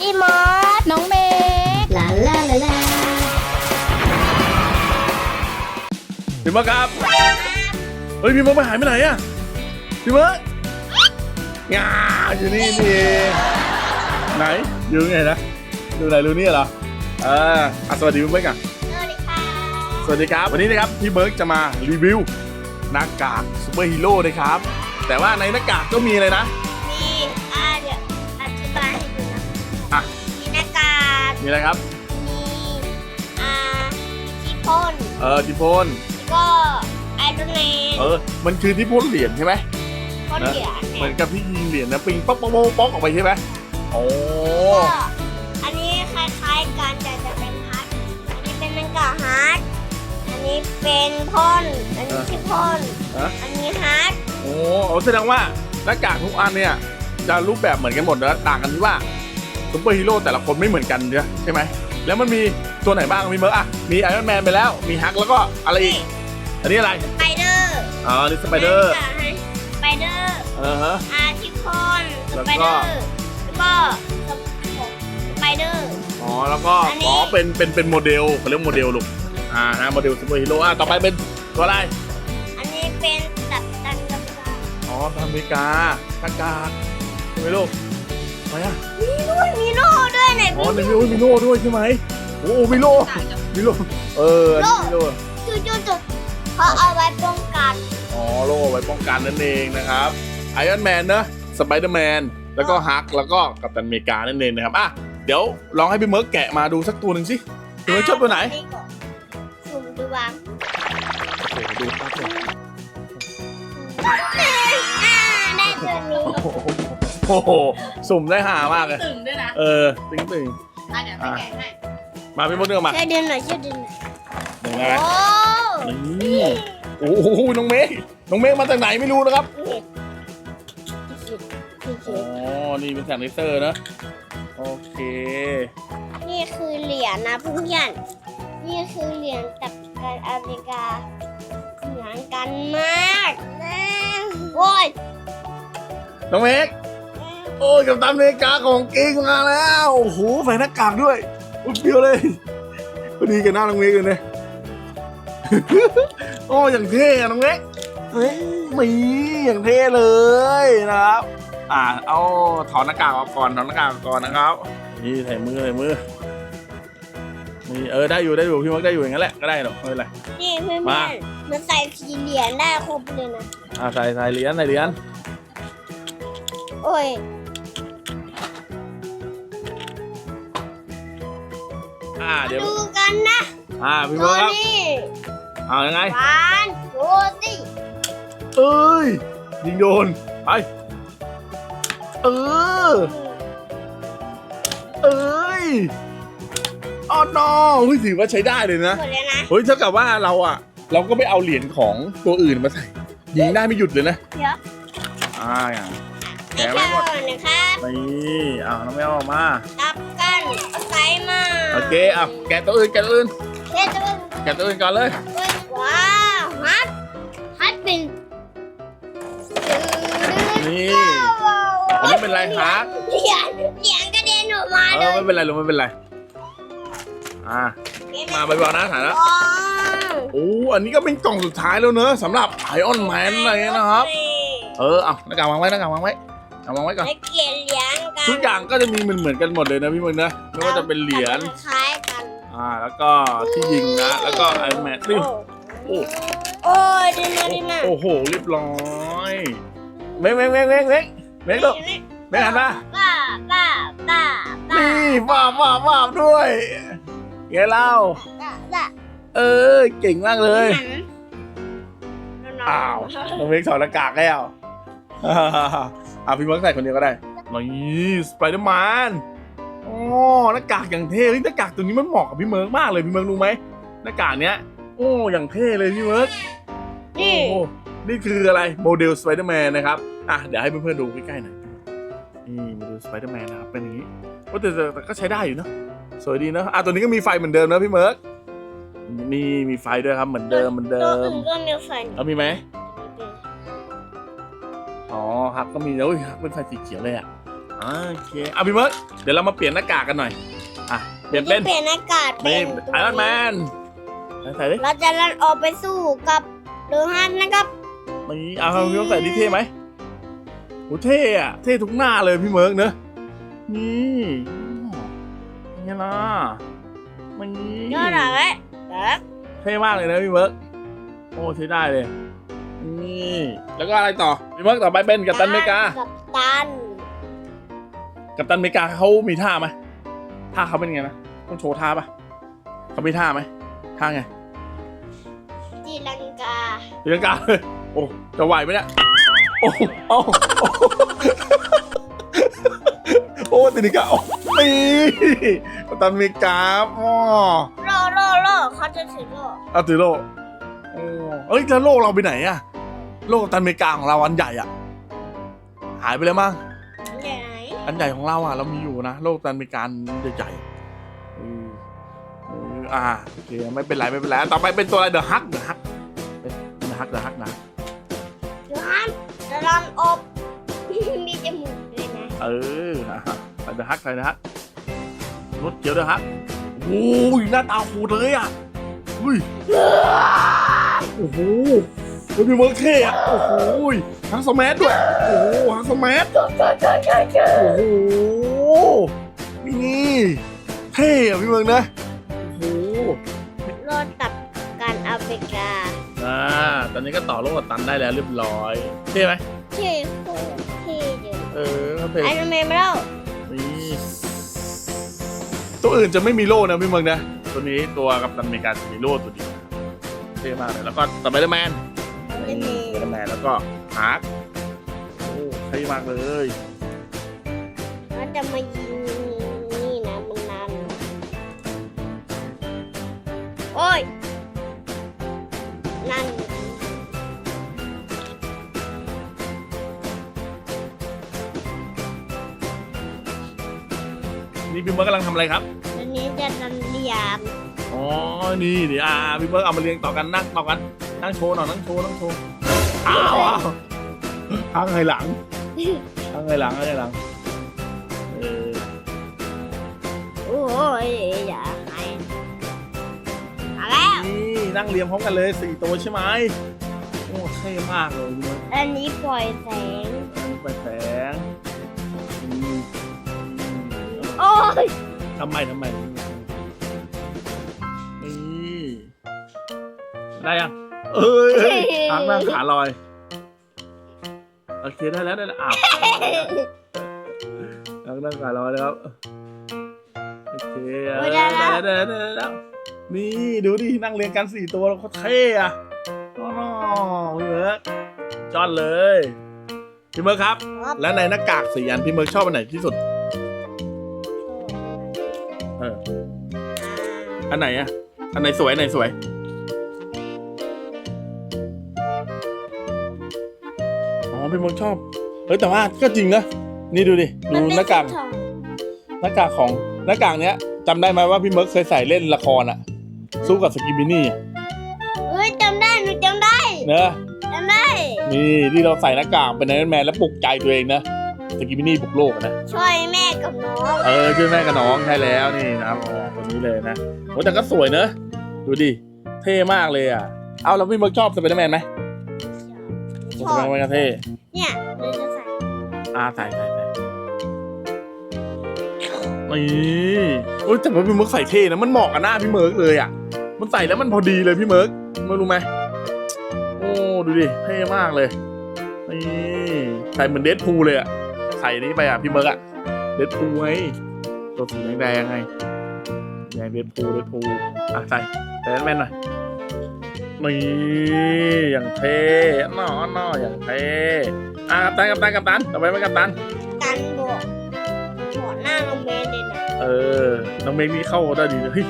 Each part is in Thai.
พี่มอสน้องเมย์ลาลาลาลาพี่เมิร์กครับ เฮ้ยพี่เมิร์กไปหายไปไหนอะพี่เมิร์กงาอยู่นี่นี่เองไหนอยู่ไงนะดูไหนรู้นี่เหรอเอออะสวัสดีพี่เมิร์กอะสวัสดีค่ะสวัสดีครับ วันนี้นะครับพี่เมิร์กจะมารีวิวหน้ากากซูเปอร์ฮีโร่นะครับ แต่ว่าในหน้ากากก็มีอะไรนะ มีอะไรครับ มีอ่ามีที่พ่นเออที่พ่นแล้วก็ไอรอนแมนเออ มันคือที่พ่นเหรียญใช่ไหมพ่นเหรียญเหมืเนี่อยนกับที่ยิงเหรียญนะปิงป๊อกป๊อกป๊อกป๊อกออกไปใช่ไหมโอ้ก็อันนี้คล้ายๆกันแต่จะเป็นฮัทอันนี้เป็นหน้ากากฮัทอันนี้เป็นพ่นอันนี้ที่พ่นฮะอันนี้ฮัทโอ้เอาแสดงว่าหน้ากากทุกอันเนี่ยจะรูปแบบเหมือนกันหมดนะต่างกันที่ว่า ซูเปอร์ฮีโร่แต่ละคนไม่เหมือนกันเนี่ยใช่ไหมแล้วมันมีตัวไหนบ้างมีเมอร์อะมีไอรอนแมนไปแล้วมีฮักแล้วก็อะไรอีกอันนี้อะไรสไปเดอร์อ๋อนี่สไปเดอร์สไปเดอร์เออฮะอาทิพอนสแล้วไปก็เดอร์แล้วก็สไปเดอร์อ๋อแล้วก็อันนี้อ๋อเป็นเป็นเป็นโมเดลเขาเรียกโมเดลลูกอ่านะโมเดลซูเปอร์ฮีโร่อะต่อไปเป็นตัวอะไรอันนี้เป็นตัดตันกับกาอ๋ออเมริกาหน้ากากใช่ไหมลูกอะ ไรอะมีด้วยมีโน่ด้วยไหนอ๋อพี่ในมีโอ้ยมีโล่ด้วยใช่ไหมโอ้โหมีโล่มีโล่เอออันนี้มีโล่จุดจุดจุดเขาเอาไว้ป้องกันอ๋อโล่ไว้ป้องกันนั่นเองนะครับไอรอนแมนนะสไปเดอร์แมนแล้วก็ฮักแล้วก็กัปตันอเมริกานั่นเองนะครับอะเดี๋ยวลองให้พี่เมิร์กแกะมาดูสักตัวหนึ่งสิพี่เมิร์กชอบตัวไหนสุ่มดูบ้างโอ้โหดูครับผมอ่าได้ตัวนี้ โอ้โหโอ้โหสุ่มได้หามากเลย ตึงด้วยนะเออตึงตึงอะเดี๋ยวไปแกะให้ๆมาพี่เมิร์กเดินมาช่วยดึงหน่อยช่วยดึงหน่อยเดินมาโอ้นี่โอ้โหน้องเมฆน้องเมฆมาจากไหนไม่รู้นะครับนี่นี่อ๋อนี่เป็นแสงเลเซอร์นะโอเคนี่คือเหรียญนะเพื่อนนี่คือเหรียญจากการอเมริกาเหมือนกันมากโอ้ยน้องเมฆ โอ้ยกับตันอเมริกาของจริงมาแล้วโอ้โหใส่หน้ากากด้วยอุ๊ยเปรี้ยวเลยพอดีกับหน้าน้องเมฆเลยเนี่ยโอ้อย่างเท่อะน้องเมฆเฮ้ยมีอย่างเท่เลยนะครับ อ่าเอาถอดหน้ากากออกก่อนถอดหน้ากากออกก่อนนะครับ นี่ใส่มือใส่มือนี่เออได้อยู่ได้อยู่พี่มักได้อยู่อย่างนั้นแหละก็ได้หรอกไม่เป็นไร นี่เพื่อนมาๆมันใส่สีเหรียญได้ครบเลยนะ อ่าใส่ใส่เหรียญใส่เหรียญโอ้ย อ่าเดี๋ยวดูกันนะอ่าพี่ตัเบิวร์ดครับนี้เอายังไงหวานโรตีเอ้ยยิงโดนไปเออเอ้ยอ๋อนอเฮ้ยถือว่าใช้ได้เลยนะหมดเลยนะเฮ้ยเท่ากับว่าเราอะ เราก็ไปเอาเหรียญของตัวอื่นมาใส่ยิงได้ไม่หยุดเลยนะเดี๋ยวอ่าอย่างนี่แกะไว้แค่หมดก่อนนะครับนี่อ่าน้องแมวออกมา ตับกั นเอาใส่มาโอเคอะแกะตัวอื่นแกะตัวอื่นเฮ้ยจะเป็นแกะตัวอื่นก่อนเลย ว้าวฮัทฮัทเป็นนี่อันนี้เป็นอะไรฮัทเหรียญเหรียญกระเด็นออกมาเอเลอยไม่เป็นไรลุงไม่เป็นไรอ่ามาไปบอกนะถ่ายแล้วว้าวโอ้อันนี้ก็เป็นกล่องสุดท้ายแล้วเนอะสำหรับไอออนแมนอะไรนะครับ เออเอาหน้ากากวางไว้หน้ากากวางไว้เอาวางไว้ก่อน และเกียรเหรียญกัน ทุกอย่างก็จะมีเหมือนเหมือนๆกันหมดเลยนะพี่มึงนะไม่ว่าจะเป็นเหรียญคล้ายกัน อ่าแล้วก็ที่ยิงนะแล้วก็ไอออนแมนนี่โอ้โอ้ยดีนะดีนะโอ้โหเรียบร้อยเม้งเม้งเม้งเม้งเม้งเม้งลูกเม้งหันมาป้าป้าป้าป้านี่ว้าวว้าวว้าวด้วยไงเล่าป้าป้าเออเก่งมากเลยหันอ้าวน้องเมฆถอดหน้ากากแล้วอ่าพี่เมิร์กใส่คนเดียวก็ได้ นี่สไปเดอร์แมนอ๋อหน้ากากอย่างเท่เฮ้ยหน้ากากตัวนี้มันเหมาะกับพี่เมิร์กมากเลยพี่เมิร์กรู้ไหมหน้ากากเนี้ยโอ้อย่างเท่เลยพี่เมิร์กนี่ โอ้นี่คืออะไรโมเดลสไปเดอร์แมนนะครับอะเดี๋ยวให้เพื่อนๆดูใกล้ๆหน่อยนี่โมเดลสไปเดอร์แมนนะครับเป็นอย่างนี้โอ้แต่แต่แต่ก็ใช้ได้อยู่เนอะสวยดีเนอะอะตัวนี้ก็มีไฟเหมือนเดิมนะพี่เมิร์กนี่มีไฟด้วยครับเหมือนเดิมเหมือนเดิตัวมอื่นก็มีไฟเอามีไหมอ๋อฮักก็มีแล้วอุ๊ยฮักเป็นไฟสีเขียวเลยอะ อ่าโอเคเอาพี่เมิร์กเดี๋ยวเรามาเปลี่ยนหน้ากากกันหน่อยอะเปลี่ยนเป็นเปลี่ยนอากาศเป็นี่นไอรอนแมนใส่ดิเราจะลันออกไปสู้กับเดอะฮันนะครับนี่เอาพี่เมิร์กใส่ดิเท่ไหมโหเท่อะเท่ทุกหน้าเลยพี่เมิร์กเนอะนี่ไงล่ะนี่ยอดเลยเด็กเท่มากเลยนะพี่เมิร์กโอ้ใช้ได้เลยนี่แล้วก็อะไรต่อพี่เมิร์กต่อไปเป็นกัปตันอเมริกากับตัน กัปตันอเมริกาเขามีท่าไหมท่าเขาเป็นไงนะต้องโชว์ท่าปะเขามีท่าไหมท่าไงตีลังกาตีลังกาเลยโอ้จะไหวไหมเนี่ยโอ้โอ้โอ้โอ้ตีลังกาโอ้นี่กัปตันอเมริกาอ๋อโลโลโลเขาจะถือโลเอาถือโลโอ้เอ้ยแล้วโลกเราไปไหนอะโลกกัปตันอเมริกาของเราอันใหญ่อะหายไปแล้วมั้งใหญ่ไหน อันใหญ่ของเราอะ เรามีอยู่นะ โลกตันมีการใหญ่ๆเออเอออ่าโอเคไม่เป็นไรไม่เป็นไรต่อไปเป็นตัวอะไรเดอะฮักเดอะฮักเป็นเดอะฮักเดอะฮักนะเดอะฮันจะลันออกมีจมูกด้วยนะเอออะใส่เดอะฮักใส่เดอะฮักรถเกียวเดอะฮักโอ้ยหน้าตาโหดเลยอะอุ้ยโอ้โหเฮ้ยมีเมอร์เท่อะโอ้โห ทั้งสมัด้วย โอ้โหทั้งสมัโอ้โห นี่เท่อะพี่เมืองนะ โอ้โหโลตับการอเมริกาอ่า ตอนนี้ก็ต่อโลกกับตันได้แล้วเรียบร้อยเท่ไหมเท่โคตรเท่เดียวเออเขาเท่ไอรอนแมนมาแล้วนี่ตัวอื่นจะไม่มีโล่นะพี่เมืองนะ ตัวนี้ตัวกับตันอเมริกาจะมีโล่ตัวเดียวเท่มากเลยแล้วก็สไปเดอร์แมน จะมีสไปเดอร์แมนแล้วก็ฮาร์กโอ้เท่มากเลยมันจะมายิงนี่นะมันนานโอ้ย นั่นนี่พี่เมืองกำลังทำอะไรครับ ตอนนี้จะดันเรียมอ๋อ นี่นี่อ่าพี่เบิร์กเอามาเรียงต่อกันนั่งต่อกัน นั่งโชว์หน่อยนั่งโชว์นั่งโชว์อ้าวอ้าวทั้งไงหลังทั้งไงหลังไงหลังเออโอ้ยอย่าให้มาแล้ว นี่นั่งเรียงพร้อมกันเลยสี่ตัวใช่ไหมโอ้เท่มากเลยพี่เบิร์กอันนี้ปล่อยแสง อันนี้ไปแสงอืมโอ้ยทำไมทำไมนี่ได้ยัง เอ้ยเอ้ยทางนั่งขาลอย โอเคได้แล้วได้แล้วอ้าวนั่งนั่งขาลอยแล้วครับ โอเคโอ้ยได้แล้ว ได้แล้วได้แล้วได้แล้วนี่ดูดินั่งเรียงกันสี่ตัวแล้วเขาเท่อะโอ้โหพี่เมิร์กจอนเลย พี่เมิร์กครับ ครับแล้วในหน้ากากสี่อันพี่เมิร์กชอบอันไหนที่สุด เออ อันไหนอะอันไหนสวยอันไหนสวย อ๋อพี่เมิร์กชอบ เฮ้ยแต่ว่าก็จริงนะ นี่ดูดิ ดูหน้ากากมัเป็สีทองหน้ากากของหน้ากากเนี้ยจำได้ไหมว่าพี่เมิร์กเคยใส่เล่นละครอะสู้กับสกิบินี่อะเฮ้ยจำได้หนูจำได้เนอะจำได้ นี่ที่เราใส่หน้ากากเป็นไอรอนแมนแล้วปลุกใจตัวเองนะสกิบินี่ปลุกโลกอะนะ ช่วยแม่กับน้อง เออช่วยแม่กับน้องใช่แล้วนี่นะครับอ๋อคนนี้เลยนะโอ้แต่ก็สวยเนอะดูดิ เท่มากเลยอะ เอาแล้วพี่เมิร์กชอบสไปเดอร์แมนไหม ชสอไปบเดอร์แมนก็เท่เนี่ยเราจะใส่อ่าใส่ใส่ใส่นี่โอ้ยแต่ว่าพี่เมิร์กใส่เท่นะมันเหมาะกับหน้าพี่เมิร์กเลยอะ มันใส่แล้วมันพอดีเลยพี่เมิร์กไม่รู้ไหมโอ้ดูดิเท่มากเลยนี่ใส่เหมือนเดดพูลเลยอะใส่นี้ไปอะพี่เมิร์กอะเดดพูลไงตัวสีแดงๆไงแดงเดดพูลเดดพูลอะใส่ใส่แมนหน่อย นี่อย่างเท่น่อน่ออย่างเท่อะกัปตันกัปตันกัปตันต่อไปเป็นกัปตัน กันบวกหัวหน้าโรงเรียนเลยนะเออ น้องเมฆนี่เข้าได้ดีเลยเฮ้ย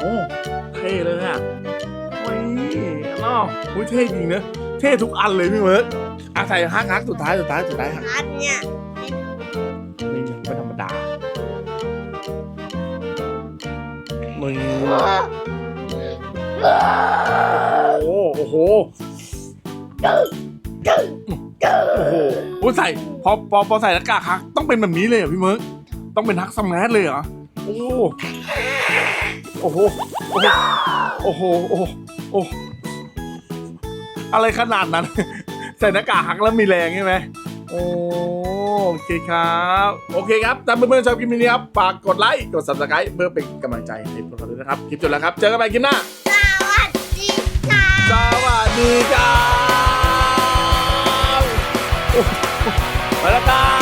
โอ้เท่เลยอะโอ้ยน้ออุ้ยเท่จริงเนอะเท่ทุกอันเลยพี่เมิร์กอะใส่ฮักฮักสุดท้ายสุดท้ายสุดท้ายฮักอันเนี่ยนี่ไม่ธรรมดามึงโอ้ โหโอ้โหโอ้ใส่พอพอพอใส่หน้ากากฮักต้องเป็นแบบนี้เลยเหรอพี่เมิร์กต้องเป็นฮักซัมแมสเลยเหรอโอ้โหโอ้โหโอ้โหโอ้โหโอ้อะไรขนาดนั้น ใส่หน้ากากฮักแล้วมีแรงใช่ไหมโอ้โอเคครับ โอเคครับถ้าเพื่อนๆชอบคลิปนี้ครับฝากกดไลค์กด subscribe เพื่อเป็นกำลังใจให้พวกเราด้วยนะครับ คลิปจบแล้วครับ เจอกันใหม่คลิปหน้าสวัสดีค่ะ ดีจ้าไปแล้วครับ